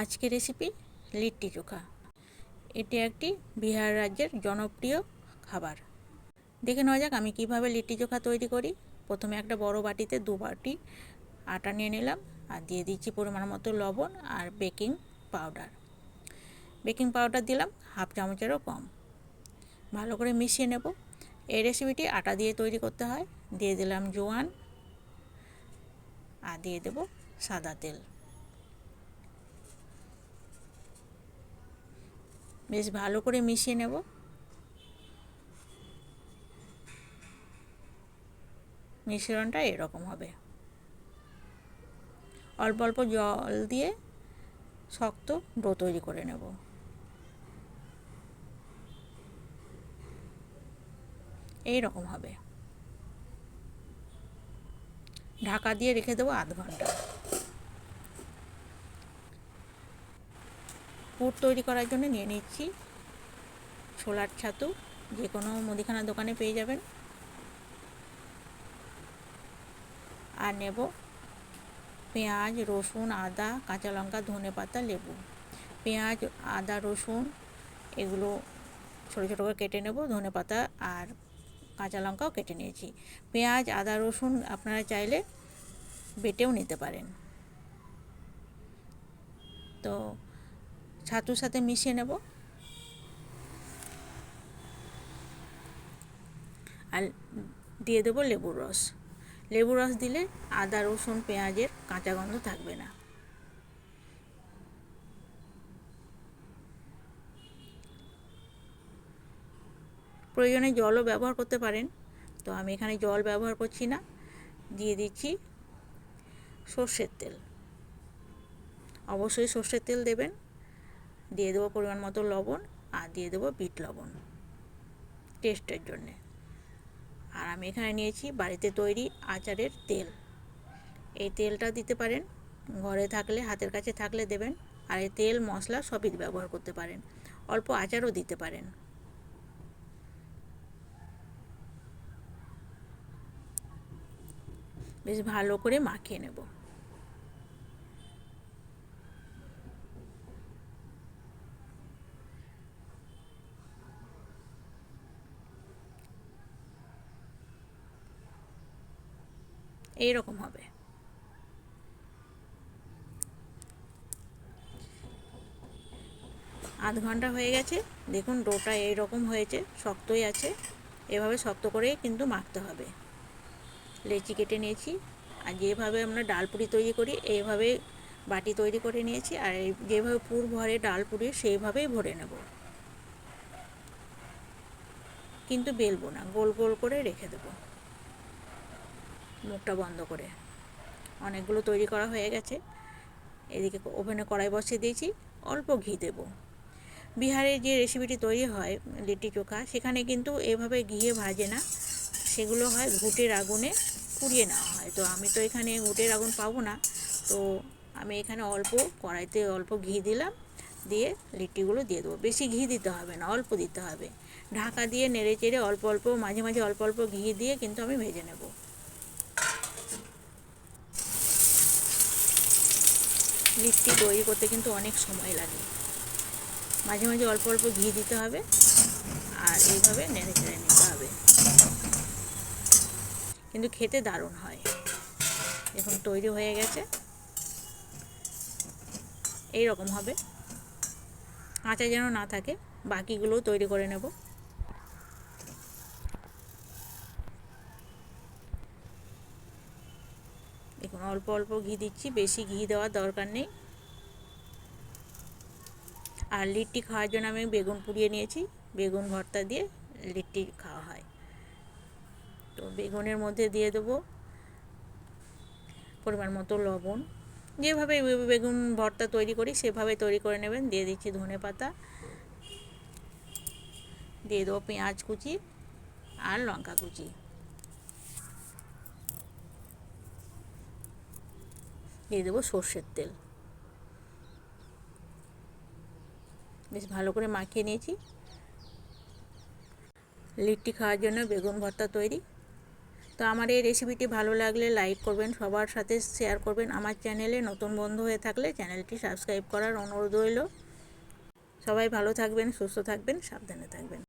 আজকের রেসিপি লিট্টি চোখা। এটি একটি বিহার রাজ্যের জনপ্রিয় খাবার। দেখে নেওয়া যাক আমি কীভাবে লিট্টি চোখা তৈরি করি। প্রথমে একটা বড় বাটিতে দু বাটি আটা নিয়ে নিলাম আর দিয়ে দিচ্ছি পরিমাণ মতো লবণ আর বেকিং পাউডার। বেকিং পাউডার দিলাম হাফ চামচেরও কম। ভালো করে মিশিয়ে নেব। এই রেসিপিটি আটা দিয়ে তৈরি করতে হয়। দিয়ে দিলাম জোয়ান। আর দিয়ে দেব সাদা তেল। বেশ ভালো করে মিশিয়ে নেব। মিশ্রণটা এরকম হবে। অল্প অল্প জল দিয়ে শক্ত ডো তৈরি করে নেব। এই রকম হবে। ঢাকা দিয়ে রেখে দেবো আধ ঘণ্টা। পুর তৈরি করার জন্য নিয়ে নিচ্ছি। ছোলার ছাতু যে কোনো মুদিখানা দোকানে পেয়ে যাবেন। আর নেব পেঁয়াজ, রসুন, আদা, কাঁচা লঙ্কা, ধনে পাতা, লেবু। পেঁয়াজ, আদা, রসুন, এগুলো ছোটো ছোটো করে কেটে নেব, ধনে পাতা আর কাঁচা লঙ্কাও কেটে নিয়েছি। পেঁয়াজ, আদা, রসুন আপনারা চাইলে বেটেও নিতে পারেন। তো ছাতুর সাথে মিশিয়ে নেব। আর দিয়ে দেবো লেবুর রস। লেবুর রস দিলে আদা, রসুন, পেঁয়াজের কাঁচা গন্ধ থাকবে না। প্রয়োজনে জলও ব্যবহার করতে পারেন। তো আমি এখানে জল ব্যবহার করছি না। দিয়ে দিচ্ছি সর্ষের তেল। অবশ্যই সর্ষের তেল দেবেন। দিয়ে দেবো পরিমাণ মতো লবণ আর দিয়ে দেবো বিট লবণ টেস্টের জন্যে। আর আমি এখানে নিয়েছি বাড়িতে তৈরি আচারের তেল। এই তেলটা দিতে পারেন, ঘরে থাকলে, হাতের কাছে থাকলে দেবেন। আর এই তেল, মশলা সবই ব্যবহার করতে পারেন। অল্প আচারও দিতে পারেন। বেশ ভালো করে মাখিয়ে নেব। এই রকম হবে। আধ ঘণ্টা হয়ে গেছে, দেখুন ডোটা এই রকম হয়েছে, শক্তই আছে, এভাবে শক্ত করে কিন্তু মাখতে হবে। লেচি কেটে নিয়েছি, আর যেভাবে আমরা ডালপুরি তৈরি করি, এইভাবে বাটি তৈরি করে নিয়েছি, আর যেভাবে পুর ভরে ডালপুরি, সেইভাবেই ভরে নেব। কিন্তু বেলবো না, গোল গোল করে রেখে দেবো। মুখটা বন্ধ করে। অনেকগুলো তৈরি করা হয়ে গেছে। এদিকে ওভেনে কড়াই বসিয়ে দিয়েছি, অল্প ঘি দেব। বিহারে যে রেসিপিটি তৈরি হয়, লিট্টি চোখা, সেখানে কিন্তু এভাবে ঘিয়ে ভাজে না। সেগুলো হয় ঘুটের আগুনে পুড়িয়ে নেওয়া হয়। তো আমি তো এখানে ঘুটের আগুন পাবো না। তো আমি এখানে অল্প কড়াইতে অল্প ঘি দিলাম, দিয়ে লিট্টিগুলো দিয়ে দেবো। বেশি ঘি দিতে হবে না, অল্প দিতে হবে। ঢাকা দিয়ে নেড়ে চেড়ে অল্প অল্প, মাঝে মাঝে অল্প অল্প ঘি দিয়ে কিন্তু আমি ভেজে নেব। লিট্টি তৈরি করতে কিন্তু অনেক সময় লাগে। মাঝে মাঝে অল্প অল্প ঘি দিতে হবে আর এইভাবে নেড়ে চেড়ে নিতে হবে। কিন্তু খেতে দারুণ হয়। এখন তৈরি হয়ে গেছে। এই রকম হবে। কাঁচা যেন না থাকে, বাকিগুলোও তৈরি করে নেব। এখন অল্প অল্প ঘি দিচ্ছি, বেশি ঘি দেওয়ার দরকার নেই। আর লিট্টি খাওয়ার জন্য আমি বেগুন পুড়িয়ে নিয়েছি, বেগুন ভর্তা দিয়ে লিট্টি খাওয়া হয়। তো বেগুনের মধ্যে দিয়ে দেবো পরিমাণ মতো লবণ। যেভাবে বেগুন ভর্তা তৈরি করি, সেভাবে তৈরি করে নেবেন। দিয়ে দিচ্ছি ধনে পাতা, দিয়ে দেবো পেঁয়াজ কুচি আর লঙ্কা কুচি। দিয়ে দেবো সর্ষের তেল। বেশ ভালো করে মাখিয়ে নিয়েছি। লিট্টি খাওয়ার জন্য বেগুন ভর্তা তৈরি। তো আমার এই রেসিপিটি ভালো লাগলে লাইক করবেন, সবার সাথে শেয়ার করবেন। আমার চ্যানেলে নতুন বন্ধু হয়ে থাকলে চ্যানেলটি সাবস্ক্রাইব করার অনুরোধ রইল। সবাই ভালো থাকবেন, সুস্থ থাকবেন, সাবধানে থাকবেন।